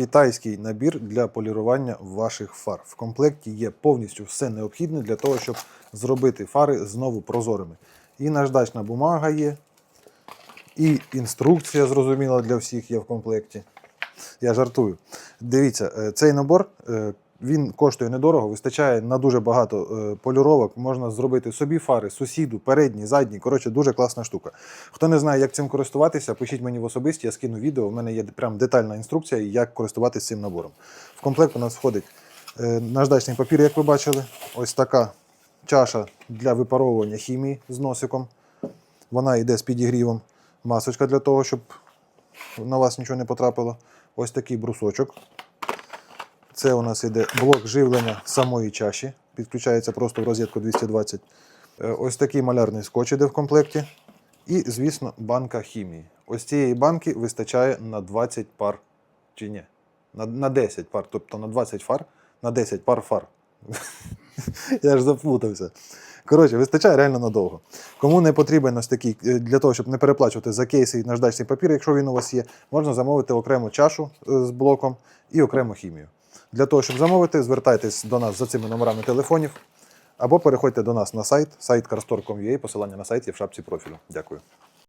китайський набір для полірування ваших фар. В комплекті є повністю все необхідне для того, щоб зробити фари знову прозорими. І наждачна бумага є, і інструкція зрозуміла для всіх є в комплекті. Я жартую. Дивіться, е, цей набор е, він коштує недорого, вистачає на дуже багато е, полюровок. Можна зробити собі фари, сусіду, передні, задні. Коротше, дуже класна штука. Хто не знає, як цим користуватися, пишіть мені в особисті, я скину відео. У мене є прям детальна інструкція, як користуватися цим набором. В комплект у нас входить е, наждачний папір, як ви бачили. Ось така чаша для випаровування хімії з носиком. Вона йде з підігрівом. Масочка для того, щоб на вас нічого не потрапило. Ось такий брусочок. Це у нас іде блок живлення самої чаші. Підключається просто в розетку 220. Е, Ось такий малярний скотч іде в комплекті. І, звісно, банка хімії. Ось цієї банки вистачає на 20 пар. Чи ні? На, на 10 пар, тобто на 20 фар, на 10 пар фар. Я ж заплутався. Коротше, вистачає реально надовго. Кому не потрібен ось такий, е, для того, щоб не переплачувати за кейси і наждачний папір, якщо він у вас є, можна замовити окрему чашу е, з блоком і окрему хімію. Для того, щоб замовити, звертайтесь до нас за цими номерами телефонів або переходьте до нас на сайт, сайт carstore.com.ua, посилання на сайт є в шапці профілю. Дякую.